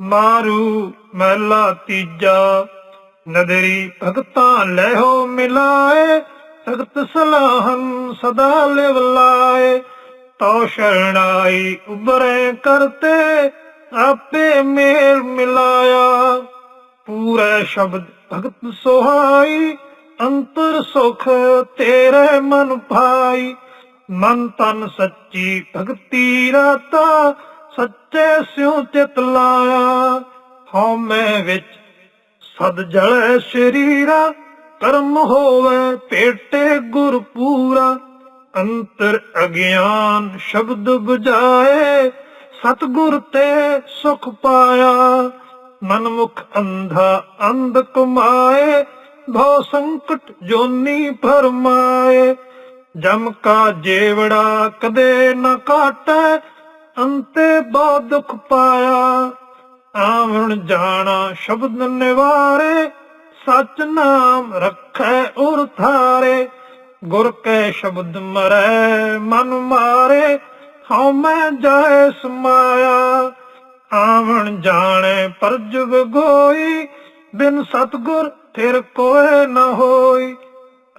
ਮਾਰੂ ਮਹਿਲਾ ਤੀਜਾ। ਨਦਰੀ ਭਗਤਾਂ ਲੈਹੋ ਮਿਲਾਏ ਤਖਤ ਸਲਾਹਨ ਸਦਾ ਲਿਵ ਤੋ ਸ਼ਰਣਾਈ ਉਬਰੇ ਕਰਤੇ, ਆਪੇ ਮੇਲ ਮਿਲਾਇਆ। ਪੂਰੇ ਸ਼ਬਦ ਭਗਤ ਸੁਹਾਈ, ਅੰਤਰ ਸੁਖ ਤੇਰੇ ਮਨ ਭਾਈ। ਮਨ ਤਨ ਸੱਚੀ ਭਗਤੀ ਰਾਤਾ ਸੱਚੇ ਸਿਉ ਚਿਤ ਲਾਇਆ ਹਉਮੈ ਵਿੱਚ ਸਦ ਜਲੇ ਸ਼ਰੀਰਾ, ਕਰਮ ਹੋਵੇ ਭੇਟੇ ਗੁਰ ਪੂਰਾ। ਅੰਤਰ ਅਗਿਆਨ ਸ਼ਬਦ 부ਝਾਏ ਸਤਗੁਰ ਤੇ ਸੁਖ ਪਾਇਆ। ਮਨਮੁਖ ਅੰਧਾ ਅੰਧ ਕਮਾਏ ਭਉ ਸੰਕਟ ਜੋਨੀ ਫਰਮਾਏ ਜਮ ਕਾ ਜੇਵੜਾ ਕਦੇ ਨਾ ਕਾਟੈ ਅੰਤੇ ਬਹੁ ਦੁਖ ਪਾਇਆ, ਆਵਣ ਜਾਣਾ ਸ਼ਬਦ ਨਿਵਾਰੇ ਸਚ ਨਾਮ ਰੱਖੈ ਉਰ ਥਾਰੇ, ਗੁਰ ਕੈ ਸ਼ਬਦ ਮਰੈ ਮਨ ਮਾਰੇ, ਹਉ ਮੈਂ ਜਾਏ ਸਮਾਇਆ। ਆਵਣ ਜਾਣੇ ਪਰਜੁਗ ਗੋਈ, ਬਿਨ ਸਤਗੁਰ ਫਿਰ ਕੋਏ ਨ ਹੋਈ।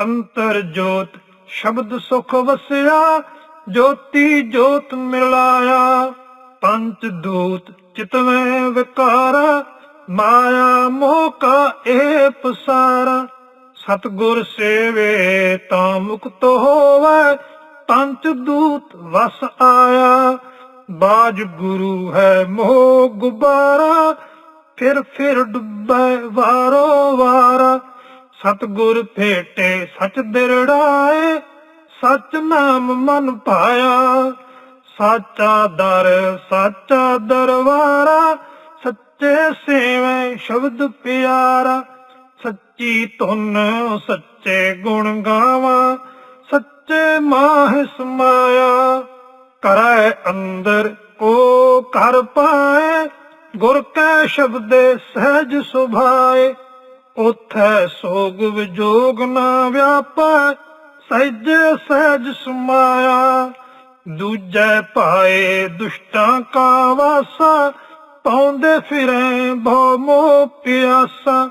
ਅੰਤਰ ਜੋਤ ਸ਼ਬਦ ਸੁਖ ਵਸਿਆ ਜੋਤੀ ਜੋਤ ਮਿਲਾਇਆ, ਪੰਚ ਦੂਤ ਚਿਤਵੇਂ ਵਿਕਾਰਾ, ਮਾਇਆ ਮੋਹ ਕਾ ਇਹ ਪਸਾਰਾ। ਸਤਗੁਰ ਸੇਵੇ ਤਾਂ ਮੁਕਤ ਹੋਵੇ, ਪੰਚ ਦੂਤ ਵਸ ਆਇਆ। ਬਾਜ ਗੁਰੂ ਹੈ ਮੋਹ ਗੁਬਾਰਾ, ਫਿਰ ਫਿਰ ਡੁੱਬੈ ਵਾਰੋ ਵਾਰਾ। ਸਤਗੁਰ ਭੇਟੇ ਸਚ ਦਿਰੜਾਏ ਸਚ ਨਾਮ ਮਨ ਪਾਇਆ। ਸਾਚਾ ਦਰ, ਸਾਚਾ ਦਰਵਾਰਾ ਸੱਚੇ ਸੇਵੇਂ ਸ਼ਬਦ ਪਿਆਰਾ। ਸੱਚੀ ਧੁਨ, ਸੱਚੇ ਗੁਣ ਗਾਵਾਂ, ਸੱਚੇ ਮਾਹ ਸਮਾਇਆ। ਕਰੈ ਅੰਦਰ, ਕੋ ਕਰ ਪਾਏ, ਗੁਰ ਕੈ ਸ਼ਬਦੇ ਸਹਿਜ ਸੁਭਾਏ। ਉਥੈ ਸੋਗ ਵਿਜੋਗ ਨਾ ਵਿਆਪੈ ਸਹਿਜੇ ਸਹਿਜ ਸਮਾਇਆ, ਦੂਜੇ ਪਾਏ ਦੁਸ਼ਟਾਂ ਕਾ ਵਾਸਾ, ਪਾਉਂਦੇ ਫਿਰੈ ਭਉ ਮੋਹ ਪਿਆਸਾ।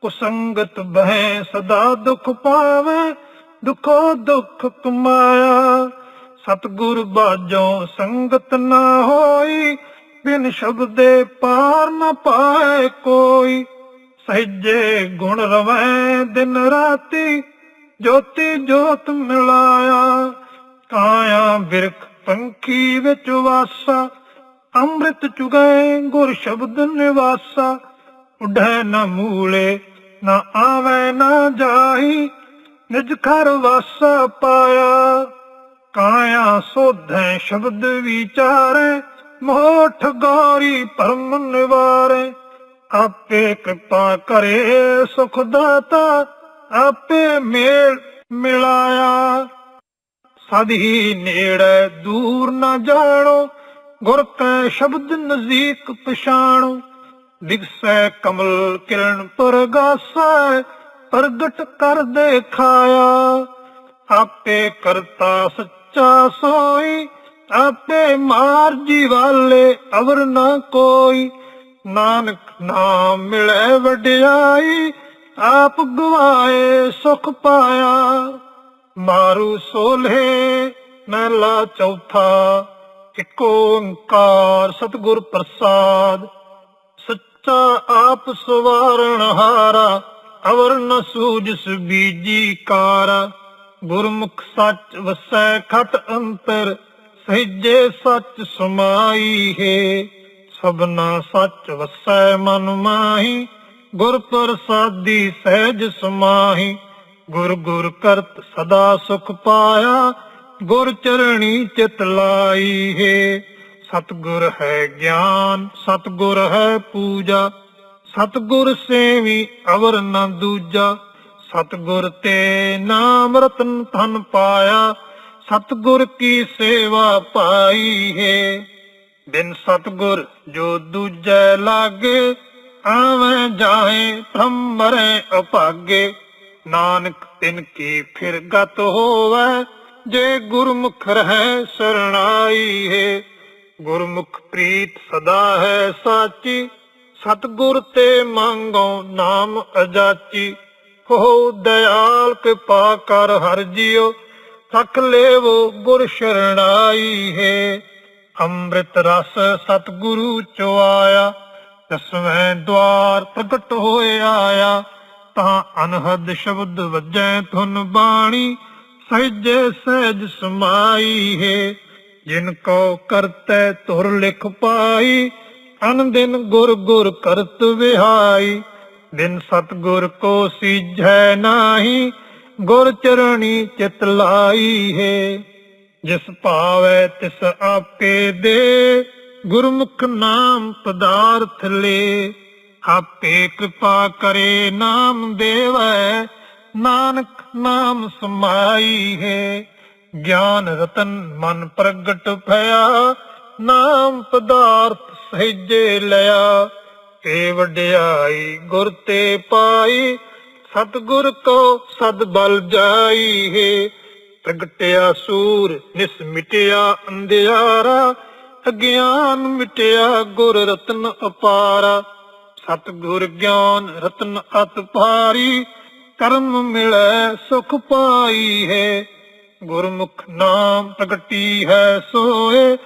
ਕੁਸੰਗਤ ਬਹਿ ਸਦਾ ਦੁਖ ਪਾਵੇ, ਦੁਖੋ ਦੁਖ ਕਮਾਇਆ। ਸਤਗੁਰ ਬਾਝੋਂ ਸੰਗਤ ਨਾ ਹੋਈ, ਬਿਨ ਸ਼ਬਦੇ ਪਾਰ ਨਾ ਪਾਏ ਕੋਈ। ਸਹਿਜੇ ਗੁਣ ਰਵੈ ਦਿਨ ਰਾਤੀ ਜੋਤੀ ਜੋਤ ਮਿਲਾਇਆ ਕਾਇਆ ਬਿਰਖ ਪੰਖੀ ਵਿੱਚ ਵਾਸਾ, ਅੰਮ੍ਰਿਤ ਚੁਗੈ ਗੁਰ ਸ਼ਬਦ ਨਿਵਾਸਾ। ਉਡੈ ਨ ਮੂਲੇ, ਨਾ ਆਵੇ, ਨਾ ਜਾਈ ਨਿਜ ਘਰ ਵਾਸਾ ਪਾਇਆ। ਕਾਇਆ ਸੋਧੈ ਸ਼ਬਦ ਵਿਚਾਰੈ, ਮੋਠ ਗੌਰੀ ਪਰਮ ਨਿਵਾਰੈ। ਆਪੇ ਕਿਰਪਾ ਕਰੇ ਸੁਖ ਦਾਤਾ ਆਪੇ ਮੇਲ ਮਿਲਾਇਆ। ਹੀ ਨੇੜੇ ਦੂਰ ਨਾ ਜਾਣੋ, ਗੁਰ ਕੈ ਸ਼ਬਦ ਨਜ਼ਦੀਕ ਪਛਾਣੋ। ਦਿਖਸੈ ਕਮਲ ਕਿਰਨ ਪ੍ਰਗਾਸੈ, ਪ੍ਰਗਟ ਕਰ ਦੇਖਾਇਆ। ਆਪੇ ਕਰਤਾ ਸੱਚਾ ਸੋਈ, ਆਪੇ ਮਾਰ ਵਾਲੇ ਅਵਰ ਨਾ ਕੋਈ। ਨਾਨਕ ਨਾਮ ਮਿਲੇ ਵਡਿਆਈ ਆਪ ਗਵਾਏ ਸੁਖ ਪਾਇਆ। ਮਾਰੂ ਸੋਲੇ ਮਹਿਲਾ ਚੌਥਾ, ਇਕ ਓੰਕਾਰ ਸਤਿਗੁਰ ਪ੍ਰਸਾਦ। ਸੱਚਾ ਆਪ ਸਵਾਰਣ ਹਾਰਾ, ਅਵਰ ਨ ਸੂਜਸ ਬੀਜੀ ਕਾਰ। ਗੁਰਮੁਖ ਸੱਚ ਵਸੈ ਖਟ ਅੰਤਰ, ਸਹਿਜੇ ਸੱਚ ਸਮਾਈ ਹੈ। ਸਭਨਾ ਸੱਚ ਵਸੈ ਮਨ ਮਾਹੀ ਗੁਰ ਪ੍ਰਸਾਦੀ ਸਹਿਜ ਸਮਾਹੀ, ਗੁਰ ਗੁਰ ਕਰਤ ਸਦਾ ਸੁਖ ਪਾਇਆ, ਗੁਰ ਚਰਣੀ ਚਿਤ ਲਾਈ ਹੈ। ਸਤਗੁਰ ਹੈ ਗਿਆਨ, ਸਤਗੁਰ ਹੈ ਪੂਜਾ, ਸਤਗੁਰ ਸੇਵੀ ਅਵਰ ਨ ਦੂਜਾ, ਸਤਗੁਰ ਤੇ ਨਾਮ ਰਤਨ ਧਨ ਪਾਇਆ, ਸਤਗੁਰ ਕੀ ਸੇਵਾ ਪਾਈ ਹੈ। ਬਿਨ ਸਤਗੁਰ ਜੋ ਦੂਜੈ ਲਾਗੇ ਆਵੇਂ ਜਾਏ ਭ੍ਰਮ ਮਰੇ ਅਭਾਗੇ, ਨਾਨਕ ਤਿਨ ਕੀ ਫਿਰ ਗਤ ਹੋਵੇ, ਜੇ ਗੁਰਮੁਖ ਰਹਿ ਸਰਣਾਈ ਹੈ। ਗੁਰਮੁਖ ਪ੍ਰੀਤ ਸਦਾ ਹੈ ਸਾਚੀ, ਸਤਿਗੁਰ ਤੇ ਮੰਗੋ ਨਾਮ ਅਜਾਚੀ। ਹੋ ਦਇਆਲ ਕਿਰਪਾ ਕਰ ਹਰ ਜੀਓ, ਸਖ ਲੇਵੋ ਗੁਰ ਸ਼ਰਣਾਈ ਹੈ। ਅੰਮ੍ਰਿਤ ਰਸ ਸਤਿਗੁਰੂ ਚੋ ਆਇਆ ਦਵਾਰ ਪ੍ਰਗਟ ਹੋਏ ਆਇਆ, ਤਾਂ ਅਨਹਦ ਸ਼ਬਦ ਵੱਜੈ ਧੁਨ ਬਾਣੀ, ਸਹਿਜੇ ਸਹਿਜ ਸਮਾਈ ਹੈ। ਜਿਨ ਕੋ ਕਰਤੈ ਤੁਰ ਲਿਖ ਪਾਈ, ਅਨ ਦਿਨ ਗੁਰ ਗੁਰ ਕਰਤ ਵਿਹਾਈ। ਬਿਨ ਸਤਗੁਰ ਕੋ ਸੀਝੈ ਨਾਹੀ, ਗੁਰ ਚਰਣੀ ਚਿਤ ਲਾਈ ਹੈ। ਜਿਸ ਭਾਵੈ ਤਿਸ ਆਪੇ ਦੇ ਗੁਰਮੁਖ ਨਾਮ ਪਦਾਰਥ ਲੇ, ਆਪੇ ਕਿਰਪਾ ਕਰੇ ਨਾਮ ਦੇਵੈ। ਨਾਨਕ ਨਾਮ ਸਮਾਈ ਹੈ, ਗਿਆਨ ਰਤਨ ਮਨ ਪ੍ਰਗਟ ਭਇਆ। ਨਾਮ ਪਦਾਰਥ ਸਹਿਜੇ ਲਿਆ, ਤੇ ਵਡਿਆਈ ਗੁਰ ਤੇ ਪਾਈ। ਸਤਗੁਰ ਕੋ ਸਦ ਬਲ ਜਾਈ ਹੈ, ਪ੍ਰਗਟਿਆ ਸੂਰ, ਨਿਸ ਮਿਟਿਆ ਅੰਧਿਆਰਾ। ਅਗਿਆਨ ਮਿਟਿਆ ਗੁਰ ਰਤਨ ਅਪਾਰਾ, ਸਤਗੁਰ ਗਿਆਨ ਰਤਨ ਅਤ ਭਾਰੀ, ਕਰਮ ਮਿਲੈ ਸੁਖ ਪਾਈ ਹੈ। ਗੁਰਮੁਖ ਨਾਮ ਪ੍ਰਗਟੀ ਹੈ ਸੋਏ,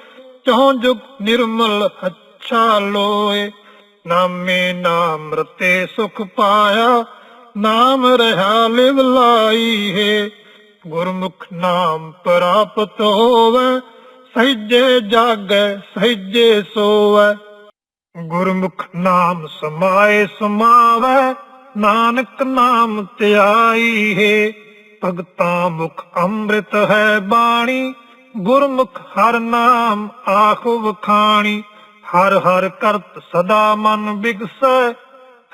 ਚਹੁ ਜੁਗ ਨਿਰਮਲ ਅੱਛਾ ਲੋਏ। ਨਾਮੇ ਨਾਮ ਰਤੇ ਸੁਖ ਪਾਇਆ, ਨਾਮ ਰਹਾ ਲਿਵ ਲਾਈ ਹੈ। ਗੁਰਮੁਖ ਨਾਮ ਪ੍ਰਾਪਤ ਹੋਵੇ ਸਹਿਜੇ ਜਾਗੈ, ਸਹਿਜੇ ਸੋਵੈ। ਗੁਰਮੁਖ ਨਾਮ ਸਮਾਏ ਸਮਾਵੈ, ਨਾਨਕ ਨਾਮ ਧਿਆਈ ਹੈ। ਭਗਤਾ ਮੁਖ ਅੰਮ੍ਰਿਤ ਹੈ ਬਾਣੀ, ਗੁਰਮੁਖ ਹਰ ਨਾਮ ਆਖ ਵਖਾਣੀ। ਹਰ ਹਰ ਕਰਤ ਸਦਾ ਮਨ ਬਿਗਸੈ,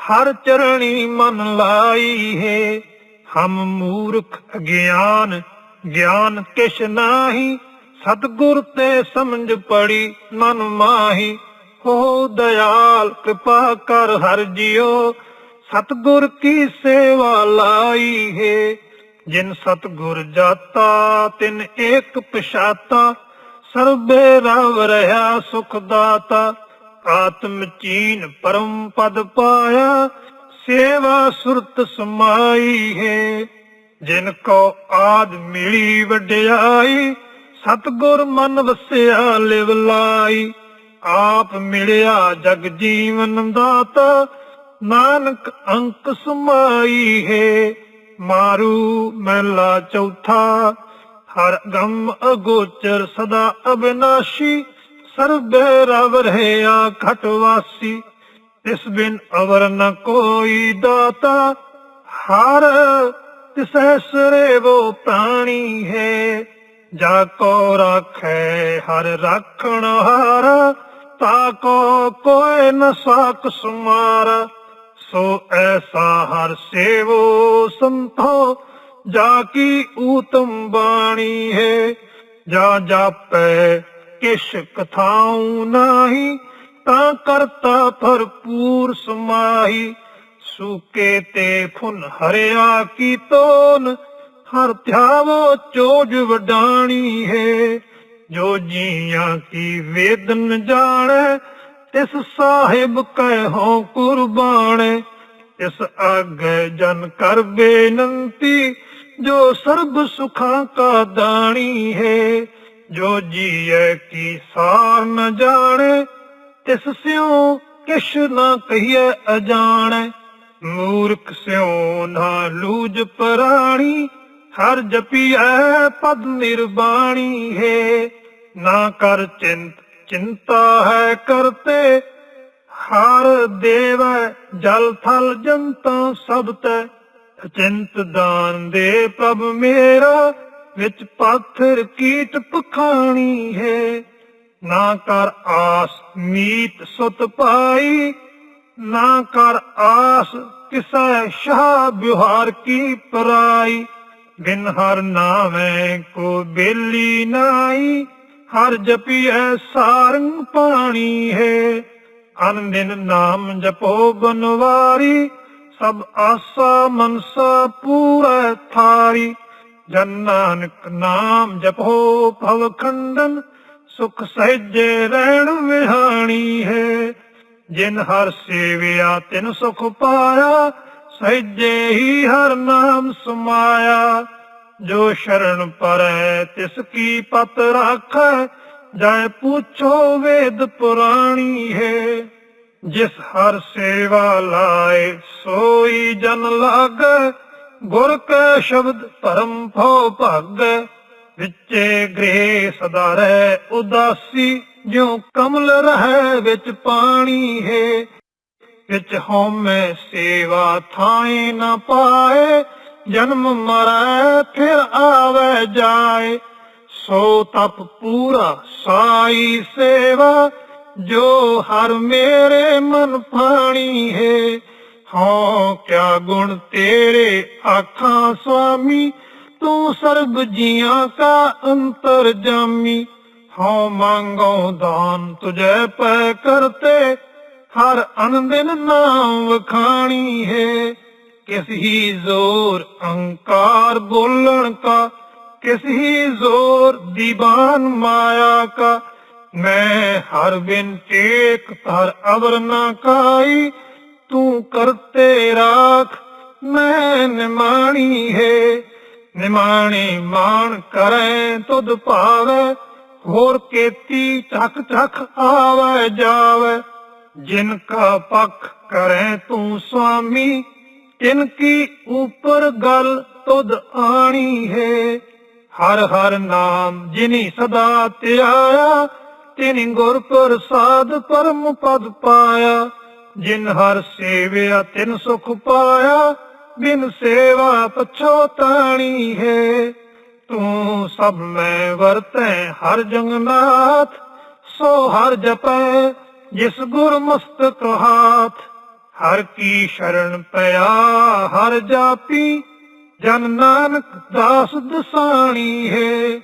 ਹਰ ਚਰਣੀ ਮਨ ਲਾਈ ਹੈ। ਹਮ ਮੂਰਖ ਅਗਿਆਨ, ਗਿਆਨ ਕਿਛ ਨਾਹੀ ਸਤਗੁਰ ਤੇ ਸਮਝ ਪੜੀ, ਮਨ ਮਾਹੀ, ਹੋ ਦਇਆਲ ਕਿਰਪਾ ਕਰ ਹਰ ਜਿਓ ਸਤਗੁਰ ਕੀ ਸੇਵਾ ਲਾਈ ਹੈ? ਜਿਨ ਸਤਗੁਰ ਜਾਤਾ, ਤਿਨ ਏਕ ਪਛਾਤਾ। ਸਰਬੇ ਰਵ ਰਹਾ ਸੁਖ ਦਾਤਾ। ਆਤਮ ਚੀਨ ਪਰਮ ਪਦ ਪਾਇਆ। ਸੇਵਾ ਸੁਰਤ ਸਮਾਈ ਹੈ। ਜਿਨ ਕੋ ਆਦ ਮਿਲੀ ਵਡਿਆਈ ਸਤਗੁਰ ਮਨ ਵਸਿਆ ਲਿਵ ਲਾਈ। ਆਪ ਮਿਲਿਆ ਜਗ ਜੀਵਨ ਦਾਤਾ। ਨਾਨਕ ਅੰਕ ਸਮਾਈ ਹੈ। ਮਾਰੂ ਮਹਿਲਾ ਚੌਥਾ। ਹਰ ਗਮ ਅਗੋਚਰ ਸਦਾ ਅਬਿਨਾਸ਼ੀ। ਸਰਬੇ ਰਵ ਰਹਿਆ ਘਟ ਵਾਸੀ। ਤਿਸ ਬਿਨ ਅਵਰ ਨ ਕੋਈ ਦਾਤਾ। ਹਰ ਤਿਸੈ ਸਰੇਵੋ ਪ੍ਰਾਣੀ ਹੈ। ਜਾ ਕੋ ਰਾਖੈ, ਹਰ ਰਾਖਣ ਹਾਰ, ਤਾ ਕੋ ਕੋਈ ਨ ਸਾਕ ਸੁਮਾਰ। ਸੋ ਐਸਾ ਹਰ ਸੇਵੋ ਸੰਤੋ, ਜਾ ਕੀ ਊਤਮ ਬਾਣੀ ਹੈ। ਜਾ ਜਾਪੈ, ਕਿਛ ਕਥਾਉ ਨਾਹੀ, ਤਾਂ ਕਰਤਾ ਭਰਪੂਰ ਸਮਾਹੀ। ਸੂਕੇ ਤੇ ਫੁਨ ਹਰਿਆ ਕੀ ਤੋਨ ਹਰ ਧਿਆਵੋ ਚੋਜ ਵਡਾਣੀ ਹੈ, ਜੋ ਜੀਆਂ ਕੀ ਵੇਦਨ ਜਾਣੈ, ਤਿਸ ਸਾਹਿਬ ਕਹਿ ਕੁਰਬਾਨ ਇਸ ਆਗੇ ਜਨ ਕਰ ਬੇਨੰਤੀ, ਜੋ ਸਰਬ ਸੁਖਾਂ ਕਾ ਦਾਣੀ ਹੈ, ਜੋ ਜੀਏ ਕੀ ਸਾਰ ਨ ਜਾਣੇ, ਤਿਸ ਸਿਉ ਕਿਛ ਨਾ ਕਹੀਏ ਅਜਾਣੈ। ਮੂਰਖ ਸਿਉ ਨਾ ਲੂਜ ਪ੍ਰਾਣੀ ਹਰ ਜਪੀਐ ਪਦ ਨਿਰਬਾਣੀ ਹੈ। ਨਾ ਕਰ ਚਿੰਤ, ਚਿੰਤਾ ਹੈ ਕਰਤੇ ਹਰ ਦੇਵੈ ਜਲ ਥਲ ਜੰਤਾ ਸਭ ਤੈ। ਅਚਿੰਤ ਦਾਨ ਦੇ ਪ੍ਰਭ ਮੇਰਾ, ਵਿੱਚ ਪਾਥਰ ਕੀਟ ਪਖਾਣੀ ਹੈ। ਨਾ ਕਰ ਆਸ ਮੀਤ ਸੁਤ ਪਾਈ, ਨਾ ਕਰ ਆਸ ਕਿਸੈ ਸ਼ਾਹ ਵਿਹਾਰ ਕੀ ਪਰਾਈ। ਬਿਨ ਹਰ ਨਾਮੈ ਕੋ ਬੇਲੀ ਨਾਈ, ਹਰ ਜਪੀਐ ਸਾਰੰਗ ਪਾਣੀ ਹੈ। ਅਨ ਦਿਨ ਨਾਮ ਜਪੋ ਬਨਵਾਰੀ, ਸਭ ਆਸਾ ਮਨਸਾ ਪੂਰੈ ਥਾਰੀ। ਜਨ ਨਾਨਕ ਨਾਮ ਜਪੋ ਭਵ ਖੰਡਨ, ਸੁਖ ਸਹਿਜੇ ਰਹਿਣ ਵਿਹਾਣੀ ਹੈ। ਜਿਨ ਹਰ ਸੇਵਿਆ ਤਿਨ ਸੁਖ ਪਾਇਆ ਸਹਿਜੇ ਹੀ ਹਰ ਨਾਮ ਸਮਾਇਆ, ਜੋ ਸ਼ਰਨ ਪਰੈ, ਤਿਸ ਕੀ ਪਤ ਰਾਖੈ ਜੈ ਪੁੱਛੋ ਵੇਦ ਪੁਰਾਣੀ ਹੈ। ਜਿਸ ਹਰ ਸੇਵਾ ਲਾਏ, ਸੋਈ ਜਨ ਲਾਗੈ, ਗੁਰ ਕੈ ਸ਼ਬਦ ਧਰਮ ਭਉ ਭਾਗੈ, ਵਿੱਚੇ ਗ੍ਰਹਿ ਸਦਾ ਰਹਿ ਉਦਾਸੀ, ਜਿਉ ਕਮਲ ਰਹਿ ਵਿੱਚ ਪਾਣੀ ਹੈ। ਵਿੱਚ ਹਉਮੈ ਸੇਵਾ ਥਾਏ ਨਾ ਪਾਏ, ਜਨਮ ਮਰੈ ਫਿਰ ਆਵੇ ਜਾਏ। ਸੋ ਤਪ ਪੂਰਾ ਸਾਈ ਸੇਵਾ, ਜੋ ਹਰ ਮੇਰੇ ਮਨ ਪਾਣੀ ਹੈ। ਹਾਂ ਕਿਆ ਗੁਣ ਤੇਰੇ ਆਖਾਂ ਸੁਆਮੀ, ਤੂੰ ਸਰਬ ਜੀਆਂ ਕਾ ਅੰਤਰ ਜਾਮੀ। ਹਉ ਮੰਗੋ ਦਾਨ ਤੁਝੇ ਪੈ ਕਰਤੇ ਹਰ ਅਨੰਦਿਨ ਨਾਮ ਵਖਾਣੀ ਹੈ। ਕਿਸ ਹੀ ਜ਼ੋਰ ਅਹੰਕਾਰ ਬੋਲਣ ਕਾ, ਕਿਸ ਹੀ ਜ਼ੋਰ ਦੀਵਾਨ ਮਾਇਆ ਕਾ। ਮੈਂ ਹਰ ਬਿਨ ਟੇਕ ਧਰ ਅਵਰ ਨਾ ਕਾਈ, ਤੂੰ ਕਰਤੇ ਰਾਖ, ਮੈਂ ਨਿਮਾਣੀ ਹੈ। ਨਿਮਾਣੀ ਮਾਣ ਕਰੈ, ਤੁਧ ਭਾਵੈ, ਹੋਰ ਕੇਤੀ ਚੱਕ ਚੱਕ ਆਵੈ ਜਾਵੈ। ਜਿਨ ਕਾ ਪੱਖ ਕਰੈ ਤੂੰ ਸੁਆਮੀ ਤਿਨ ਕੀ ਉਪਰ ਗੱਲ ਤੁਧ ਆਣੀ ਹਰ ਹਰ ਨਾਮ ਜਿਨੀ ਸਦਾ ਧਿਆਇਆ ਤਿਨ ਗੁਰ ਪ੍ਰਸਾਦ ਪਰਮ ਪਦ ਪਾਇਆ। ਜਿਨ ਹਰ ਸੇਵਿਆ ਤਿਨ ਸੁਖ ਪਾਇਆ, ਬਿਨ ਸੇਵਾ ਪਛੋਤਾਣੀ ਹੈ। ਤੂੰ ਸਭ ਮੈਂ ਵਰਤੈ ਹਰ ਜੰਗਨਾਥ, ਸੋ ਹਰ ਜਪੈ ਜਿਸ ਗੁਰ ਮਸਤਕ ਹਾਥ ਹਰ ਕੀ ਸ਼ਰਨ ਪਿਆ, ਹਰ ਜਾਪੀ, ਜਨ ਨਾਨਕ ਦਾਸ ਦਸਾਣੀ ਹੈ।